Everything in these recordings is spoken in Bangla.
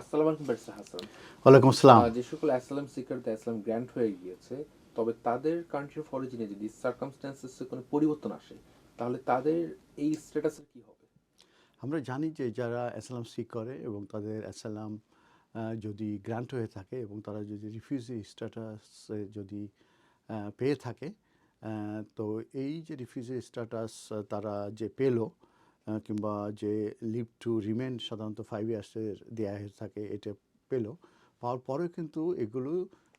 আসসালামু আলাইকুম ব্যারিস্টার হাসান। ওয়ালাইকুম আসসালাম। যে সকল অ্যাসালাম সিকারদের অ্যাসালাম গ্র্যান্ট হয়ে গিয়েছে তবে তাদের কান্ট্রি অফ অরিজিনে যদি সার্কামস্ট্যান্সেসে কোনো পরিবর্তন আসে তাহলে তাদের এই স্ট্যাটাসের কি হবে? আমরা জানি যে যারা অ্যাসালাম সিক করে এবং তাদের অ্যাসালাম যদি গ্রান্ট হয়ে থাকে এবং তারা যদি রিফিউজি স্ট্যাটাসে যদি পেয়ে থাকে তো এই যে রিফিউজি স্ট্যাটাস তারা যে পেল কিংবা যে লিভ টু রিমেন সাধারণত ফাইভ ইয়ার্সের দেওয়া হয়ে থাকে, এটা পেল। পাওয়ার পরেও কিন্তু এগুলো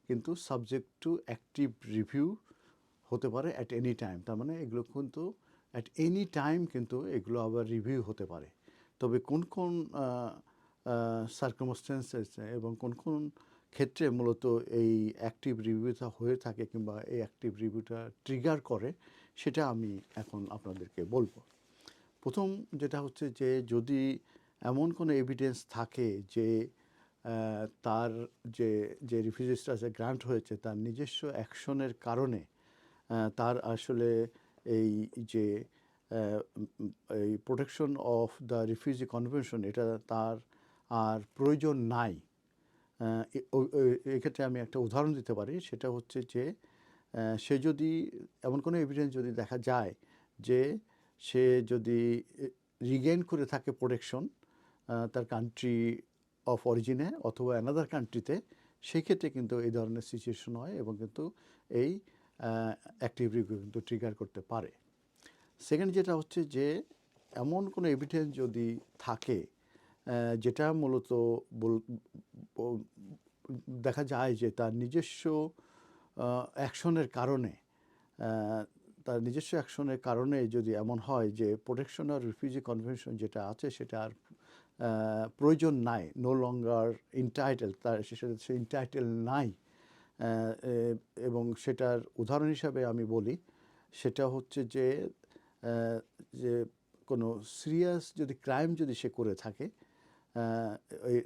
কিন্তু সাবজেক্ট টু অ্যাক্টিভ রিভিউ হতে পারে অ্যাট এনি টাইম তার মানে এগুলো কিন্তু অ্যাট এনি টাইম কিন্তু এগুলো আবার রিভিউ হতে পারে। তবে কোন কোন সার্কামস্টেন্সেস এবং কোন কোন ক্ষেত্রে মূলত এই অ্যাক্টিভ রিভিউটা হয়ে থাকে কিংবা এই অ্যাক্টিভ রিভিউটা ট্রিগার করে, সেটা আমি এখন আপনাদেরকে বলব। প্রথম যেটা হচ্ছে যে যদি এমন কোনো এভিডেন্স থাকে যে তার যে যে রিফিউজি গ্রান্ট হয়েছে, তার নিজস্ব অ্যাকশনের কারণে তার আসলে এই যে এই protection of the refugee convention এটা তার আর প্রয়োজন নাই। এক্ষেত্রে আমি একটা উদাহরণ দিতে পারি, সেটা হচ্ছে যে সে যদি এমন কোনো এভিডেন্স যদি দেখা যায় যে সে যদি রিগেইন করে থাকে প্রোটেকশন তার কান্ট্রি অফ অরিজিনে অথবা অ্যানাদার কান্ট্রিতে সেই ক্ষেত্রে কিন্তু এই ধরনের সিচুয়েশন হয় এবং কিন্তু এই অ্যাক্টিভ রিভিউ কিন্তু ট্রিগার করতে পারে। সেকেন্ড যেটা হচ্ছে যে, এমন কোনো এভিডেন্স যদি থাকে যেটা মূলত দেখা যায় যে তার নিজস্ব অ্যাকশনের কারণে তার নিজস্ব অ্যাকশনের কারণে যদি এমন হয় যে প্রোটেকশন আর রিফিউজি কনভেনশন যেটা আছে সেটা আর প্রয়োজন নাই নো লঙ্গার ইনটাইটেল তার সেটা, সে ইনটাইটেল নাই এবং সেটার উদাহরণ হিসাবে আমি বলি, সেটা হচ্ছে যে যে কোনো সিরিয়াস যদি ক্রাইম যদি সে করে থাকে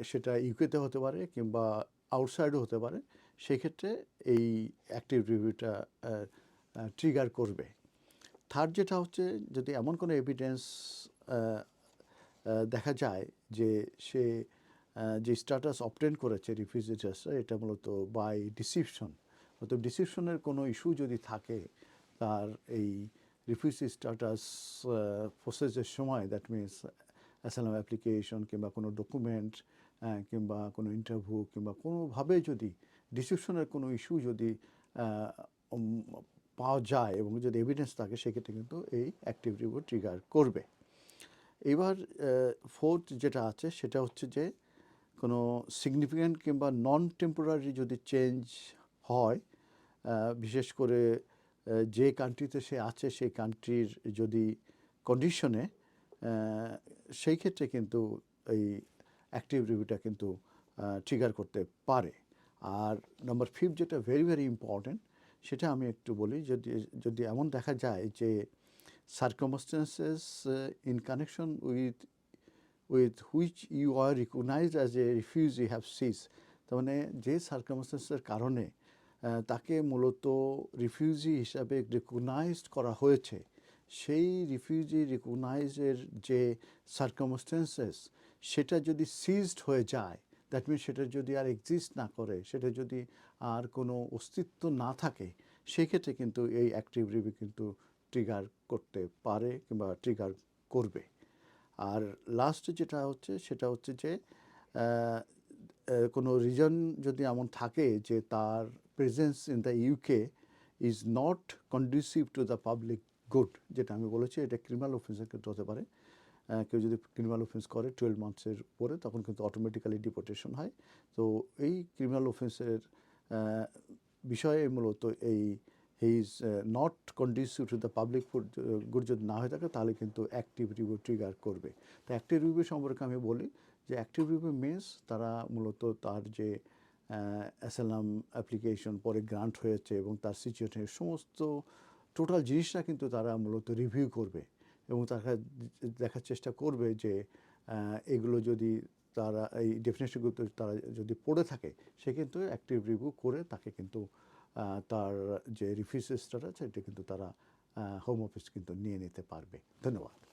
সেটা ইউকেতে হতে পারে কিংবা আউটসাইডও হতে পারে, সেক্ষেত্রে এই অ্যাক্টিভ রিভিউটা ট্রিগার করবে। থার্ড যেটা হচ্ছে, যদি এমন কোনো এভিডেন্স দেখা যায় যে সে যে স্ট্যাটাস অবটেন করেছে রিফিউজিটাস এটা মূলত বাই ডিসিপশন অর্থাৎ ডিসিপশনের কোনো ইস্যু যদি থাকে, তার এই রিফিউজি স্ট্যাটাস প্রসেসের সময় দ্যাট মিনস অ্যাসালাম অ্যাপ্লিকেশন কিংবা কোনো ডকুমেন্ট কিংবা কোনো ইন্টারভিউ কিংবা কোনোভাবে যদি ডিসিপশনের কোনো ইস্যু যদি পাওয়া যায় এবং যদি এভিডেন্স থাকে, সেক্ষেত্রে কিন্তু এই অ্যাক্টিভ রিভিউ ট্রিগার করবে। এবার ফোর্থ যেটা আছে, সেটা হচ্ছে যে, কোনো সিগনিফিক্যান্ট কিংবা নন টেম্পোরারি যদি চেঞ্জ হয় বিশেষ করে যে কান্ট্রিতে সে আছে, সেই কান্ট্রির যদি কন্ডিশনে সেই ক্ষেত্রে কিন্তু এই অ্যাক্টিভ রিভিউটা কিন্তু ট্রিগার করতে পারে। আর নাম্বার ফিফথ যেটা ভেরি ভেরি ইম্পর্ট্যান্ট সেটা আমি একটু বলি, যদি যদি এমন দেখা যায় যে circumstances in connection with with which you are recognised as a refugee have ceased তার মানে যে সার্কামস্টেন্সের কারণে তাকে মূলত রিফিউজি হিসাবে রিকগনাইজড করা হয়েছে, সেই রিফিউজি রিকগনাইজের যে সার্কামস্টেন্সেস সেটা যদি সিজড হয়ে যায় দ্যাট মিনস সেটা যদি আর এক্সিস্ট না করে, সেটা যদি আর কোনো অস্তিত্ব না থাকে, সেক্ষেত্রে কিন্তু এই অ্যাক্টিভ রিভিউ কিন্তু ট্রিগার করতে পারে কিংবা ট্রিগার করবে। আর লাস্ট যেটা হচ্ছে, সেটা হচ্ছে যে কোনো রিজন যদি এমন থাকে যে তার presence in the UK is not conducive to the public good যেটা আমি বলেছি, এটা ক্রিমিনাল অফেন্সের ক্ষেত্রে হতে পারে। কেউ যদি ক্রিমিনাল অফেন্স করে টুয়েলভ মান্থসের পরে তখন কিন্তু অটোমেটিক্যালি ডিপোর্টেশন হয়। তো এই ক্রিমিনাল অফেন্সের বিষয়ে মূলত এই he is not conducive to the public food good যদি না হয়ে থাকে, তাহলে কিন্তু অ্যাক্টিভ রিভিউ ট্রিগার করবে। তো অ্যাক্টিভ রিভিউ সম্পর্কে আমি বলি যে অ্যাক্টিভ রিভিউ মিনস তারা মূলত তার যে অ্যাসালাম অ্যাপ্লিকেশন পরে গ্রান্ট হয়েছে এবং তার সিচুয়েশনের সমস্ত টোটাল জিনিসটা কিন্তু তারা মূলত রিভিউ করবে। এবং তারা দেখার চেষ্টা করবে যে এগুলো যদি তারা, এই ডেফিনেশনগুলো তারা যদি পড়ে থাকে, সে কিন্তু অ্যাক্টিভ রিভিউ করে তাকে কিন্তু তার যে রিফিউজিস্টার আছে এটা কিন্তু তারা হোম অফিস কিন্তু নিয়ে নিতে পারবে। ধন্যবাদ।